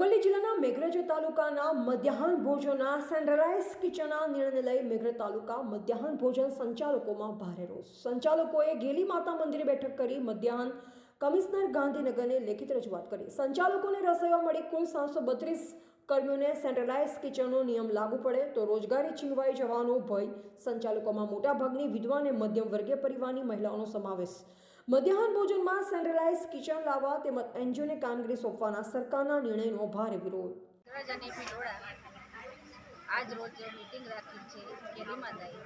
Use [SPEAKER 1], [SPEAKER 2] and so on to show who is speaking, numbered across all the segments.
[SPEAKER 1] અરવલ્લી જિલ્લાના મેઘરજ તાલુકાના મધ્યાહન ભોજનના સેન્ટ્રલાઇઝ કિચનના નિર્ણય લઈ મેઘરજ તાલુકા મધ્યાહન ભોજન સંચાલકોમાં ભારે રોષ. સંચાલકોએ ગેલી માતા મંદિરે બેઠક કરી મધ્યાહન કમિશનર ગાંધીનગરને લેખિત રજૂઆત કરી. સંચાલકોને રસોઈવા મળી કુલ સાતસો બત્રીસ કર્મીઓને સેન્ટ્રલાઇઝ કિચનનો નિયમ લાગુ પડે તો રોજગારી છીનવાઈ જવાનો ભય સંચાલકોમાં મોટાભાગની વિધવા અને મધ્યમ વર્ગીય પરિવારની મહિલાઓનો સમાવેશ મધ્યાહન ભોજનમાં સેન્ટ્રલાઇઝ કિચન લાવવા તેમજ એનજીઓને કામગીરી સોંપવાના સરકારના નિર્ણયનો ભારે વિરોધ.
[SPEAKER 2] આજ રોજ મિટિંગ રાખી છે કેલી માતાએ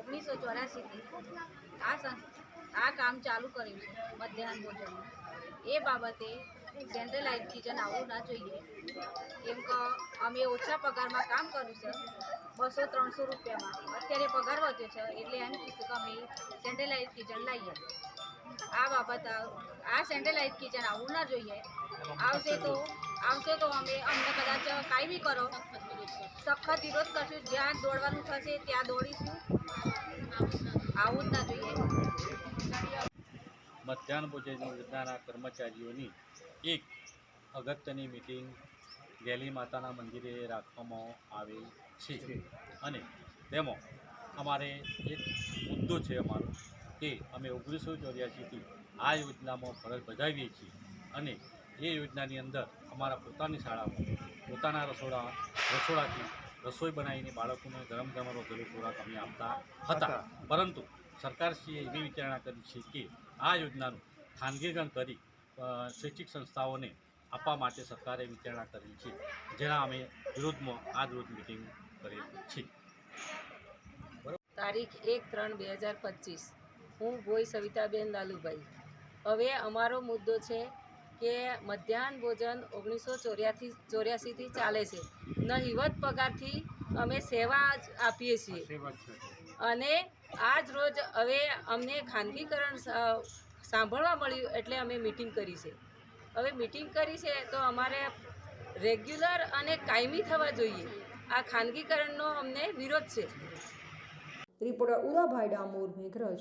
[SPEAKER 2] ઓગણીસો ચોરાસીથી આ આ કામ ચાલુ કર્યું છે મધ્યાહન ભોજનનું એ બાબતે સેન્ટ્રલાઇઝ કિચન આવવું ના જોઈએ. કેમ કે અમે ઓછા પગારમાં કામ કર્યું છે, બસો ત્રણસો રૂપિયામાં. અત્યારે પગાર વધ્યો છે એટલે એમ કીધું કે અમે સેન્ટ્રલાઇઝ કિચન લાવીએ. આ બાબત, આ સેન્ટ્રલાઇઝ કિચન આવવું ના જોઈએ. આવશે તો આવશે તો અમે, અમને કદાચ કાંઈ બી કરો. સખત વિરોધ કરશું. જ્યાં દોડવાનું થશે, ત્યાં દોડીશું. આવું જ ના જોઈએ.
[SPEAKER 3] મધ્યાહન ભોજન યોજનાના કર્મચારીઓની એક અગત્યની મિટિંગ ગેલી માતાના મંદિરે રાખવામાં આવી છે. અને તેમાં અમારે એક મુદ્દો છે અમારો. કે અમે ઓગણીસો ચોર્યાસીથી આ યોજનામાં ફરજ બજાવીએ છીએ. અને એ યોજનાની અંદર અમારા પોતાની શાળામાં પોતાના રસોડા રસોડાથી રસોઈ બનાવીને બાળકોને ગરમ ગરમ રોકેલો ખોરાક અમે આપતા હતા. પરંતુ સરકારશ્રીએ એવી વિચારણા કરી છે કે આ યોજનાનું ખાનગીકરણ કરી શૈક્ષિક સંસ્થાઓને આપવા માટે સરકારે વિચારણા કરી છે. જેના અમે વિરોધમાં આજ રોજ મિટિંગ કરી છે.
[SPEAKER 4] તારીખ એક ત્રણ બે હજાર પચીસ. હું ભોઈ સવિતાબેન લાલુભાઈ. હવે અમારો મુદ્દો છે કે મધ્યાહન ભોજન ઓગણીસો ચોર્યાથી ચોર્યાસીથી ચાલે છે. નહિવત પગારથી અમે સેવા જ આપીએ છીએ. અને આજ રોજ હવે અમને ખાનગીકરણ સાંભળવા મળ્યું એટલે અમે મિટિંગ કરી છે. હવે મિટિંગ કરી છે તો અમારે રેગ્યુલર અને કાયમી થવા જોઈએ. આ ખાનગીકરણનો અમને વિરોધ છે.
[SPEAKER 1] ત્રિપુરા ઉદાભાઈ ડામોર મેઘરજ.